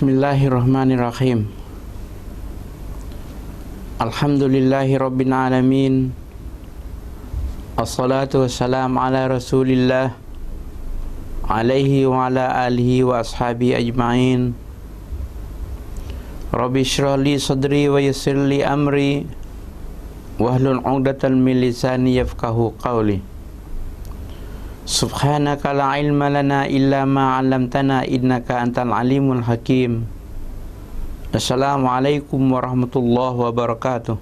بسم الله الرحمن الرحيم الحمد لله رب العالمين الصلاة والسلام على رسول الله عليه وعلى آله وأصحابه أجمعين رب اشرح لي صدري ويسر لي أمري واحلل عقدة من لساني يفقه قولي سبحانك لا علم لنا إلا ما علمتنا إنك أنت العليم الحكيم السلام عليكم ورحمة الله وبركاته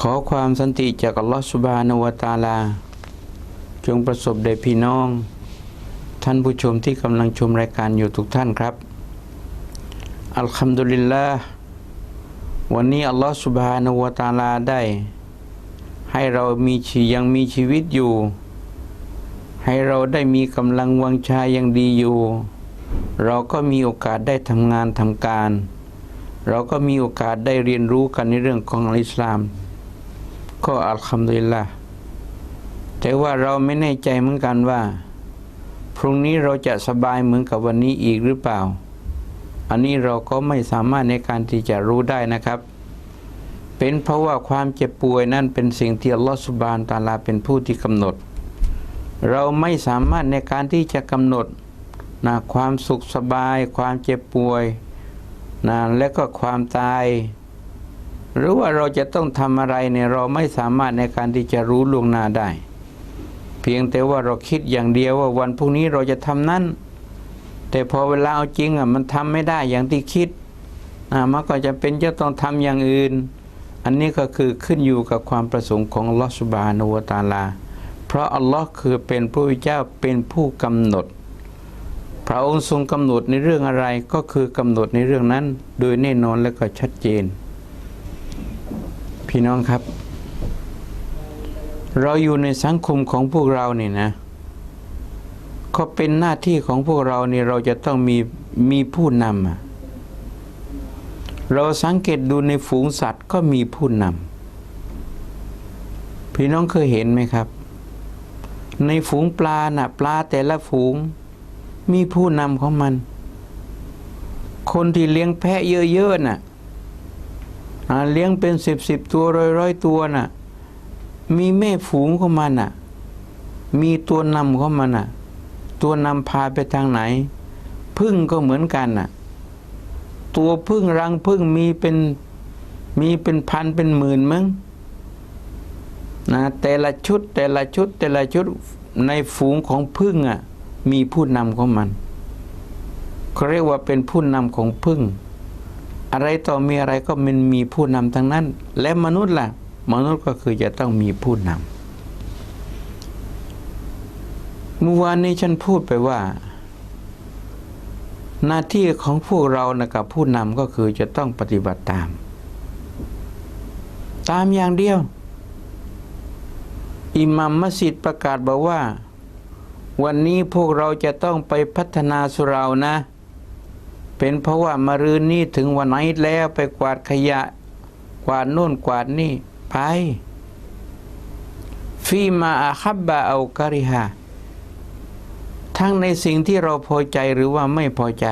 ขอความสันติจากอัลลอฮฺสุบฮานาวะตะอาลา จงประสบแด่พี่น้อง ท่านผู้ชมที่กำลังชมรายการอยู่ทุกท่านครับ อัลฮัมดุลิลลาห์วันนี้อัลลอฮฺสุบฮานาวะตะอาลาได้ ให้เรามีชียังมีชีวิตอยู่ ให้เราได้มีกำลังวังชายังดีอยู่ เราก็มีโอกาสได้ทำงานทำการ เราก็มีโอกาสได้เรียนรู้กันในเรื่องของอิสลาม ก็อัลฮัมดุลิลละแต่ว่าเราไม่แน่ใจเหมือนกันว่า พรุ่งนี้เราจะสบายเหมือนกับวันนี้อีกหรือเปล่า อันนี้เราก็ไม่สามารถในการที่จะรู้ได้นะครับ เป็นเพราะว่าความเจ็บป่วยนั่นเป็นสิ่งที่อัลลอฮฺสุบานตาลาเป็นผู้ที่กำหนด เราไม่สามารถในการที่จะกำหนดนะความสุขสบาย ความเจ็บป่วยนะและก็ความตาย หรือว่าเราจะต้องทำอะไรเนี่ยเราไม่สามารถในการที่จะรู้ล่วงหน้าได้ เพียงแต่ว่าเราคิดอย่างเดียวว่าวันพรุ่งนี้เราจะทำนั้น แต่พอเวลาเอาจริงอะมันทำไม่ได้อย่างที่คิดอ่ามันก็จะเป็นจะต้องทำอย่างอื่น อันนี้ก็คือขึ้นอยู่กับความประสงค์ของลอสุบานาะตาลา เพราะอัลลอฮ์คือเป็นพระพุทธเจ้าเป็นผู้กำหนด พระองค์ทรงกำหนดในเรื่องอะไรก็คือกำหนดในเรื่องนั้น โดยแน่นอนและก็ชัดเจน พี่น้องครับ เราอยู่ในสังคมของพวกเราเนี่ยนะก็เป็นหน้าที่ของพวกเราเนี่ยเราจะต้องมีมีผู้นำอะ เราสังเกตดูในฝูงสัตว์ก็มีผู้นำพี่น้องเคยเห็นไหมครับ ในฝูงปลาน่ะปลาแต่ละฝูง มีผู้นำของมัน คนที่เลี้ยงแพะเยอะๆน่ะอ่าเลี้ยงเป็นสิบสิบตัวร้อยๆตัวน่ะ มีแม่ฝูงของมันน่ะ มีตัวนำของมันน่ะ ตัวนำพาไปทางไหนพึ่งก็เหมือนกันน่ะ ตัวพึ่งรังพึ่งมีเป็นมีเป็นพันเป็นหมื่นมั้งนะแต่ละชุดแต่ละชุดแต่ละชุดในฝูงของพึ่งอะมีผู้นำของมันเขาเรียกว่าเป็นผู้นำของพึ่ง อะไรต่อมีอะไรก็มันมีผู้นำทั้งนั้น และมนุษย์ล่ะ มนุษย์ก็คือจะต้องมีผู้นำเมื่อวานนี้ฉันพูดไปว่า หน้าที่ของพวกเรานะกับผู้นำก็คือจะต้องปฏิบัติตาม ตามอย่างเดียว อิหมัมมัสยิดประกาศบอกว่า วันนี้พวกเราจะต้องไปพัฒนาสุเรานะ เป็นเพราะว่ามารืนนี้ถึงวันไหนแล้วไปกวาดขยะ กวาดโน่นกวาดนี่ไปฟีมาอาคับบะเอาการิฮา ทั้งในสิ่งที่เราพอใจหรือว่าไม่พอใจ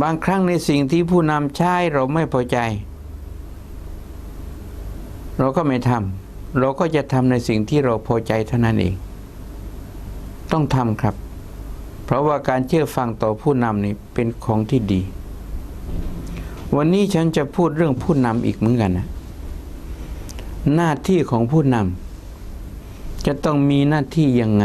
บางครั้งในสิ่งที่ผู้นำใช้เราไม่พอใจ เราก็ไม่ทำเราก็จะทำในสิ่งที่เราพอใจเท่านั้นเอง ต้องทำครับ เพราะว่าการเชื่อฟังต่อผู้นำนี่เป็นของที่ดี วันนี้ฉันจะพูดเรื่องผู้นำอีกเหมือนกันนะหน้าที่ของผู้นำจะต้องมีหน้าที่ยังไง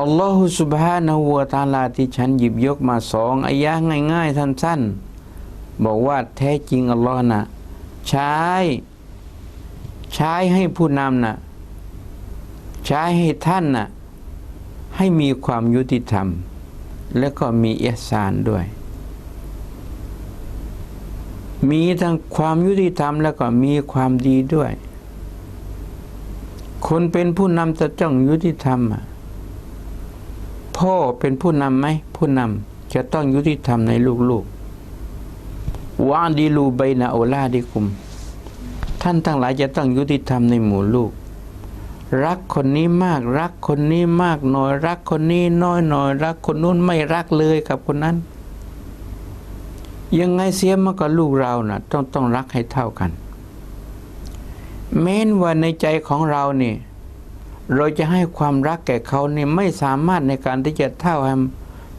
อัลลอฮฺสุบฮานะฮูวตาลาที่ฉันหยิบยกมาสองอายะง่ายๆสั้นๆ บอกว่าแท้จริงอัลลอฮ์นะใช้ใช้ให้ผู้นำนะใช้ให้ท่านนะให้มีความยุติธรรม และก็มีเอสานด้วย มีทั้งความยุติธรรมแล้วก็มีความดีด้วย คนเป็นผู้นำจะต้องยุติธรรมอะ พ่อเป็นผู้นำไหมผู้นำจะต้องยุติธรรมในลูกๆวาดีลูไบนาโอลาดิคุม ท่านทั้งหลายจะต้องยุติธรรมในหมู่ลูก รักคนนี้มากรักคนนี้มากหน่อย รักคนนี้น้อยหน่อยรักคนนู้นไม่รักเลยกับคนนั้น ยังไงเสียมันก็ลูกเรานะ่ะ ต้องต้องรักให้เท่ากันแม้นว่าในใจของเราเนี่ย เราจะให้ความรักแก่เขาเนี่ยไม่สามารถในการที่จะเท่าให้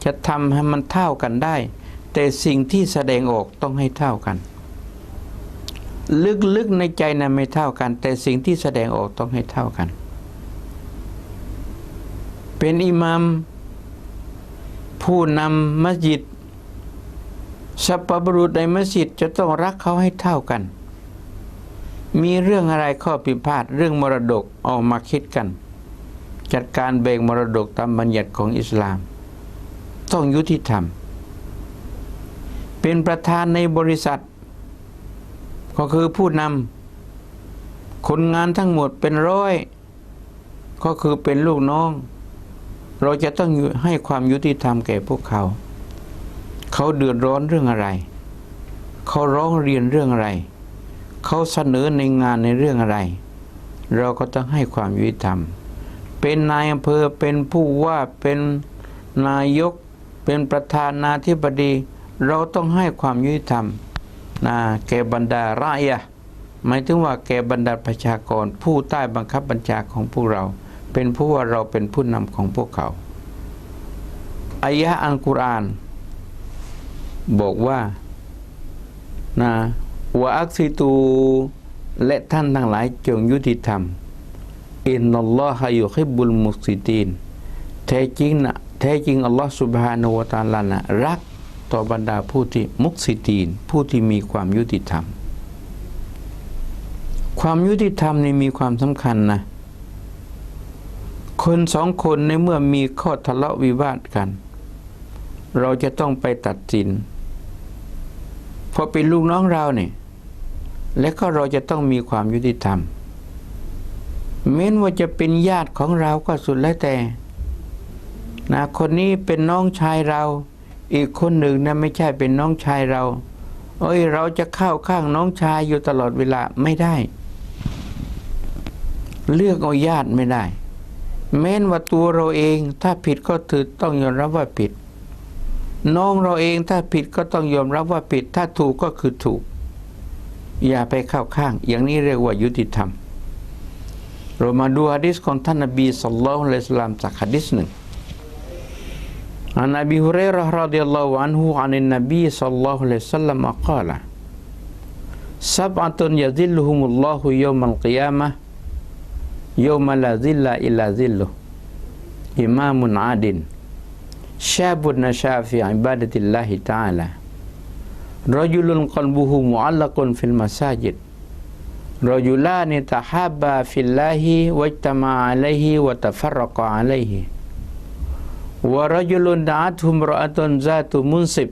จะทำให้มันเท่ากันได้ แต่สิ่งที่แสดงออกต้องให้เท่ากัน ลึกๆในใจนะไม่เท่ากัน แต่สิ่งที่แสดงออกต้องให้เท่ากัน เป็นอิหมัมผู้นำมัสยิดสัปปบรุษในมัสยิดจะต้องรักเขาให้เท่ากัน มีเรื่องอะไรข้อผิดพลาดเรื่องมรดกออกมาคิดกัน จัดการแบ่งมรดกตามบัญญัติของอิสลาม ต้องยุติธรรม เป็นประธานในบริษัท ก็คือผู้นำคนงานทั้งหมดเป็นร้อย ก็คือเป็นลูกน้อง เราจะต้องให้ความยุติธรรมแก่พวกเขา เขาเดือดร้อนเรื่องอะไร เขาร้องเรียนเรื่องอะไร เขาเสนอในงานในเรื่องอะไร เราก็ต้องให้ความยุติธรรม เป็นนายอำเภอเป็นผู้ว่าเป็นนายก เป็นประธานาธิบดี เราต้องให้ความยุติธรรมนะแก่บรรดาราอยะหมายถึงว่าแก่บรรดาประชากร ผู้ใต้บังคับบัญชาของพวกเรา เป็นผู้ว่าเราเป็นผู้นำของพวกเขาอายะอัลกุรอาน บอกว่านะวะอักซิตู และท่านทั้งหลายจงยุติธรรม อินนัลลอฮะยุฮิบุลมุสซิตีนแท้จริงนะแท้จริงอัลลอฮ์สุบฮานะฮูวตาลานะรักต่อบรรดาผู้ที่มุสซิตีนผู้ที่มีความยุติธรรม ความยุติธรรมนี่มีความสำคัญนะคนสองคนในเมื่อมีข้อทะเลาะวิวาทกัน เราจะต้องไปตัดสินพอเป็นลูกน้องเราเนี่ยและก็เราจะต้องมีความยุติธรรม แม้นว่าจะเป็นญาติของเราก็สุดแล้วแต่นะคนนี้เป็นน้องชายเรา อีกคนหนึ่งนะไม่ใช่เป็นน้องชายเรา เอ้ย เราจะเข้าข้างน้องชายอยู่ตลอดเวลาไม่ได้ เลือกเอาญาติไม่ได้ แม้นว่าตัวเราเองถ้าผิดก็ถือต้องยอมรับว่าผิด น้องเราเองถ้าผิดก็ต้องยอมรับว่าผิด ถ้าถูกก็คือถูก อย่าไปเข้าข้าง อย่างนี้เรียกว่ายุติธรรม เรามาดูฮะดิษของท่านนบีสัลลัลลอฮุอะลัยฮิวะสัลลัมจากฮะดิษหนึ่ง عن أبي هريرة رضي الله عنه عن النبي صلى الله عليه وسلم قال سبعة يذلهم الله يوم القيامة يوم لا ذل إلا ذله إمام عادل شاب نشأ في عبادة الله تعالى رجل قلبه معلق في المساجد رجلان تحابا في الله واجتمع عليه وتفرق عليه. ورجل دعته امرأة ذات منصب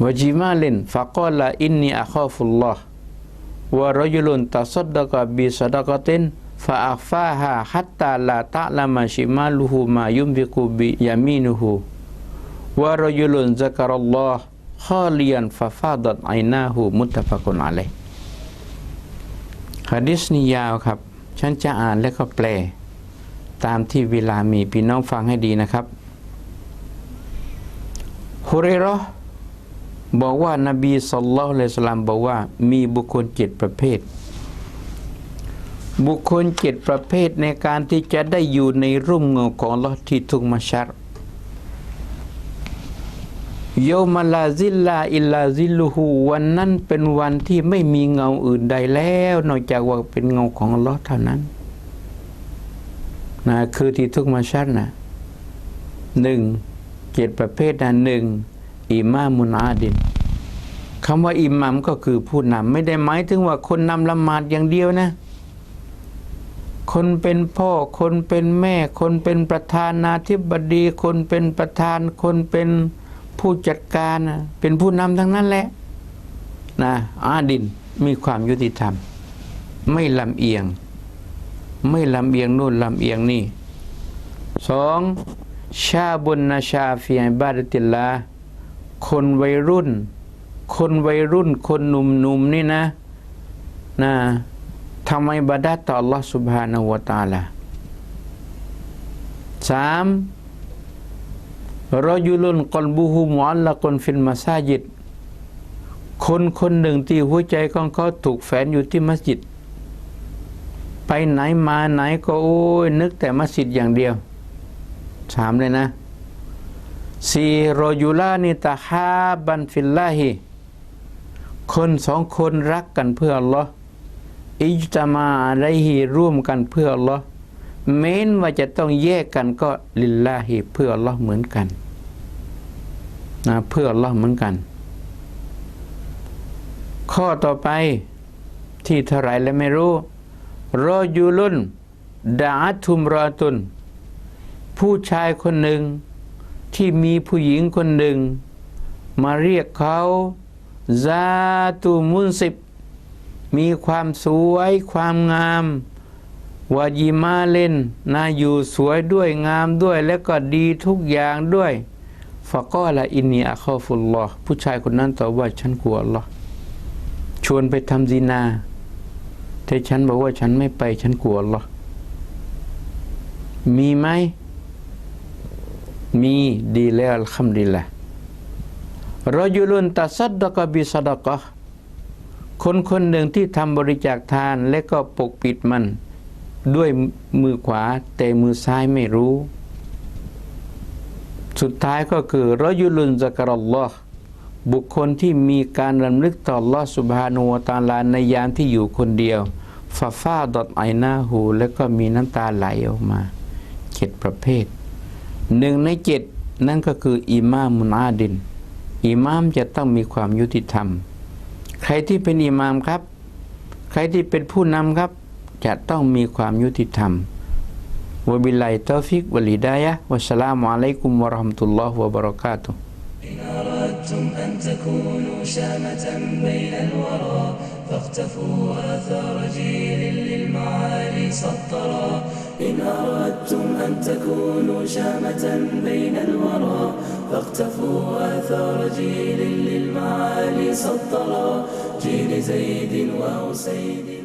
وجمال فقال إني أخاف الله. ورجل تصدق بصدقة فأخفاها حتى لا تعلم شماله ما ينفق بيمينه. ورجل ذكر الله خاليا ففاضت عيناه متفق عليه. ฮะดิษนี้ยาวครับ ฉันจะอ่านและก็แปล ตามที่เวลามีพี่น้องฟังให้ดีนะครับฮุเรรอบอกว่านาบีสัลลัลลอฮุอะลัยฮิวะสัลลัมบอกว่ามีบุคคลเจ็ดประเภท บุคคลเจ็ดประเภทในการที่จะได้อยู่ในร่มเงาของลอที่ทุกมาชัร โยมาลาซิลลาอิลลาซิลูฮูวันนั้นเป็นวันที่ไม่มีเงาอื่นใดแล้ว นอกจากว่าเป็นเงาของลอเท่านั้นนะคือที่ทุกมาชัดนะหนึ่งเจ็ดประเภทนะหนึ่งอิมามุนอาดินคำว่าอิหมัมก็คือผู้นำไม่ได้หมายถึงว่าคนนำละหมาดอย่างเดียวนะ คนเป็นพ่อ คนเป็นแม่ คนเป็นประธานาธิบดี คนเป็นประธาน คนเป็น ผู้จัดการเป็นผู้นำทั้งนั้นแหละนะอาดินมีความยุติธรรม ไม่ลำเอียง ไม่ลำเอียงนู่นลำเอียงนี่สองชาบุญนาชาเฟียบาดติลาคนวัยรุ่น คนวัยรุ่น คนหนุ่มๆนนี่นะนะทำไมบาดาต่อ Allah Subhanahu wa t a a l สาม รอยุลุนกลบูฮูมอัลละกนฟิลมาซาจิดคนคนหนึ่งที่หัวใจของเขาถูกแฝนอยู่ที่มัสยิด ไปไหนมาไหนก็โอ้ยนึกแต่มัสยิดอย่างเดียวถามเลยนะสี่รอยุลานิตาฮาบันฟิลลาฮิคนสองคนรักกันเพื่ออัลลอฮ์อิจตามาอะลัยฮิร่วมกันเพื่ออัลลอฮ์เม้นว่าจะต้องแยกกันก็ลิลลาฮิเพื่ออัลลอฮ์เหมือนกัน นะเพื่อลลอเหมือนกัน ข้อต่อไปที่เท่าไรแล้วไม่รู้รอยูลุนดาอัตทุมรอตุน ผู้ชายคนหนึ่งที่มีผู้หญิงคนหนึ่ง มาเรียกเขาซาตูมุนสิบ มีความสวยความงามวายิมาเล่นน่าอยู่สวยด้วยงามด้วยและก็ดีทุกอย่างด้วย ฟะกอละอินนีอะคอฟุลลอฮ์ผู้ชายคนนั้นตอบว่าฉันกลัวอัลลอฮ์ชวนไปทำซีนาแต่ฉันบอกว่าฉันไม่ไปฉันกลัวอัลลอฮ์มีไหมมีดีแล้วอัลฮัมดุลิลละรอยุลุนตัสัดดะกบิสดะกะคนคนหนึ่งที่ทำบริจาคทานและก็ปกปิดมัน ด้วยมือขวาแต่มือซ้ายไม่รู้ สุดท้ายก็คือรอยุลุนซักรัลลอฮ์บุคคลที่มีการรำลึกต่อ Allah Subhanahu wa Taala ในยามที่อยู่คนเดียวฟาฟาดอดไอนาหู แล้วก็มีน้ำตาไหลออกมาเจ็ดประเภทหนึ่งในเจ็ดนั่นก็คืออิมามมุนอาดินอิมามจะต้องมีความยุติธรรม ใครที่เป็นอิมามครับ ใครที่เป็นผู้นำครับ จะต้องมีความยุติธรรม Wabillahi taufiq wal hidayah. Wassalamualaikum warahmatullahi wabarakatuh. إن أردتم أن تكونوا شامة بين الورى فاقتفوا آثار جيل للمعالي سطرا إن أردتم أن تكونوا شامة بين الورى فاقتفوا آثار جيل للمعالي سطرا جيل زيد وأسيد